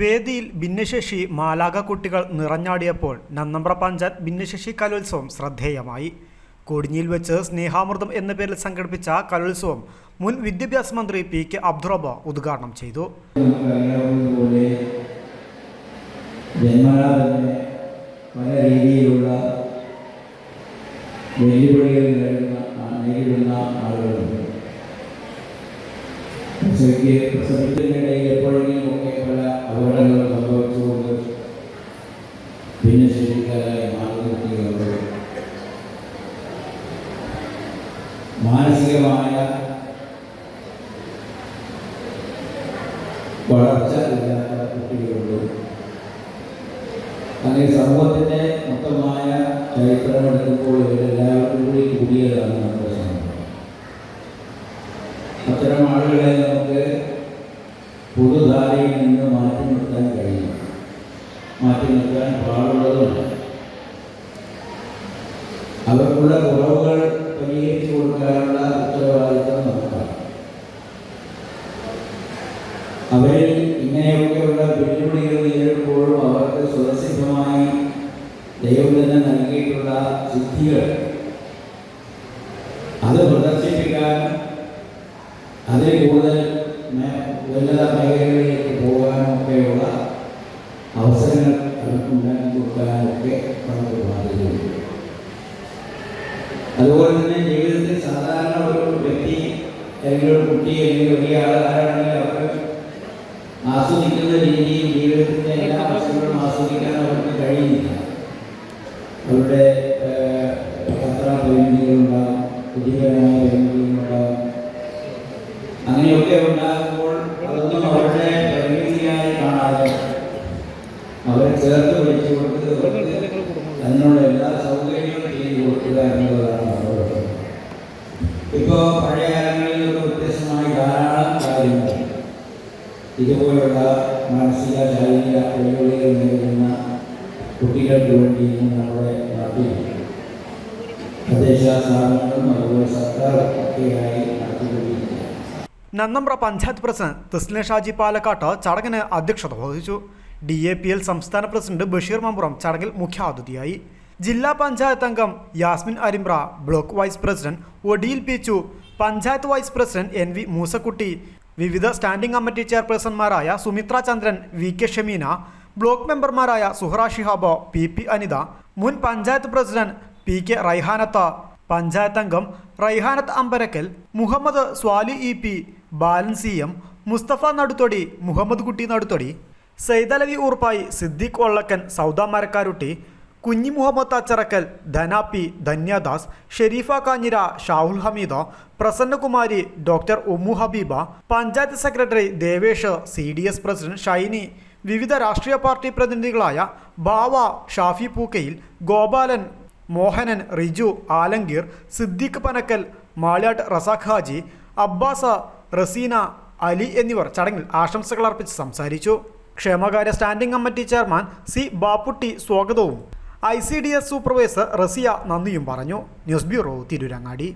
വേദിയിൽ ഭിന്നശേഷി മാലാക കുട്ടികൾ നിറഞ്ഞാടിയപ്പോൾ നന്നമ്പ്ര പഞ്ചായത്ത് ഭിന്നശേഷി കലോത്സവം ശ്രദ്ധേയമായി. കൊടിഞ്ഞിയിൽ വെച്ച് സ്നേഹാമൃതം എന്ന പേരിൽ സംഘടിപ്പിച്ച കലോത്സവം മുൻ വിദ്യാഭ്യാസ മന്ത്രി പി കെ അബ്ദുറബ ഉദ്ഘാടനം ചെയ്തു. പല രീതിയിലുള്ള വെല്ലുവിളികൾ നേരിടുന്ന ആളുകളുണ്ട്. പ്രസവിക്ക് പ്രസവിക്കുന്നതിനിടയിൽ എപ്പോഴെങ്കിലും ഒക്കെ പല അപകടങ്ങളും സംഭവിച്ചുകൊണ്ട് പിന്നെ മാറുന്ന കുട്ടികളുണ്ട് മാനസികമായ വളർച്ച ഇല്ലാത്ത കുട്ടികളുണ്ട്. അങ്ങനെ സമൂഹത്തിന്റെ മൊത്തമായ ചരിത്രം എടുക്കുമ്പോൾ ഇവരെല്ലാവരും കൂടി കൂടിയതാണ് നമ്മുടെ അത്തരം ആളുകളെ നമുക്ക് പുതുധാരയിൽ നിന്ന് മാറ്റി നിർത്താൻ കഴിയും. മാറ്റി നിർത്താൻ പാടുള്ളതുമല്ല. അവർക്കുള്ള കുറവുകൾ പരിഹരിച്ചു കൊടുക്കാനുള്ള ഉത്തരവാദിത്തം നമുക്കാണ്. അവരിൽ ഇങ്ങനെയൊക്കെയുള്ള വെല്ലുവിളികൾ നേരിടുമ്പോഴും അവർക്ക് സ്വതസിദ്ധമായി ദൈവം തന്നെ നൽകിയിട്ടുള്ള സിദ്ധികൾ ഉന്നത മേഖലകളിലേക്ക് പോകാനൊക്കെയുള്ള അവസരങ്ങൾ അവർക്ക് ഉണ്ടാക്കി കൊടുക്കാനും നമുക്ക് ബാധ്യതയുണ്ട്. അതുപോലെ തന്നെ ജീവിതത്തിൽ സാധാരണ ഒരു വ്യക്തി അല്ലെങ്കിൽ ഒരു കുട്ടി അല്ലെങ്കിൽ വലിയ ആളാരാണെങ്കിൽ അവർക്ക് ആസ്വദിക്കുന്ന രീതിയിൽ ജീവിതത്തിന്റെ എല്ലാ വശങ്ങളും ആസ്വദിക്കാൻ അവർക്ക് കഴിയുന്നില്ല. അവരുടെ യാത്രാ പരിമിതികളുണ്ടാകും ബുദ്ധിപരമായ പരിമിതികളുണ്ടാകും അങ്ങനെയൊക്കെ ഉണ്ടാകുമ്പോൾ ഇതുപോലുള്ള മാനസിക ശാരീരിക വെല്ലുവിളികൾ നേരിടുന്ന കുട്ടികൾക്ക് വേണ്ടി നമ്മുടെ നാട്ടിൽ തദ്ദേശ സ്ഥാപനങ്ങളും അതുപോലെ സർക്കാർ ഒക്കെയായി നടത്തിക്കൊണ്ടിരിക്കുകയാണ്. നന്നമ്പ്ര പഞ്ചായത്ത് പ്രസിഡന്റ് തസ്ലിന ഷാജി പാലക്കാട്ട് ചടങ്ങിന് അധ്യക്ഷത വഹിച്ചു. ഡി എ പി എൽ സംസ്ഥാന പ്രസിഡന്റ് ബഷീർ മമ്പുറം ചടങ്ങിൽ മുഖ്യാതിഥിയായി. ജില്ലാ പഞ്ചായത്ത് അംഗം Yasmin Arimbra block vice president Odiyil Pichu panchayat vice president N V Moosakutty വിവിധ standing committee ചെയർപേഴ്സൺമാരായ Sumithra Chandran V K Shameena block മെമ്പർമാരായ സുഹറ ഷിഹാബ് പി പി അനിത മുൻ panchayat president P K Raihanath panchayat അംഗം Raihanath Ambarakkal Muhammed Swali E P Balan C M Musthafa Naduthodi Muhammed Kutty Naduthodi Saidalavi Oorppayi Siddique Ollakkan Sauda Marakkarutty Kunhi Muhammed Acharakkal ധനാപ്പി Dhanyadas Sherifa Kanjira Shahul Hameed Prasannakumari doctor Ummu Habeeba panchayat secretary Devesh C D S president Shainy വിവിധ രാഷ്ട്രീയ party പ്രതിനിധികളായ ബാവ ഷാഫി പൂക്കയിൽ ഗോപാലൻ മോഹനൻ റിജു ആലങ്കീർ സിദ്ദീഖ് പനക്കൽ മാളിയാട്ട് റസാഖ് ഹാജി അബ്ബാസ റസീന അലി എന്നിവർ ചടങ്ങിൽ ആശംസകൾ അർപ്പിച്ച് സംസാരിച്ചു. ക്ഷേമകാര്യ standing committee chairman C Bapputty സ്വാഗതവും I C D S supervisor Raziya നന്ദിയും പറഞ്ഞു. News bureau Tirurangadi.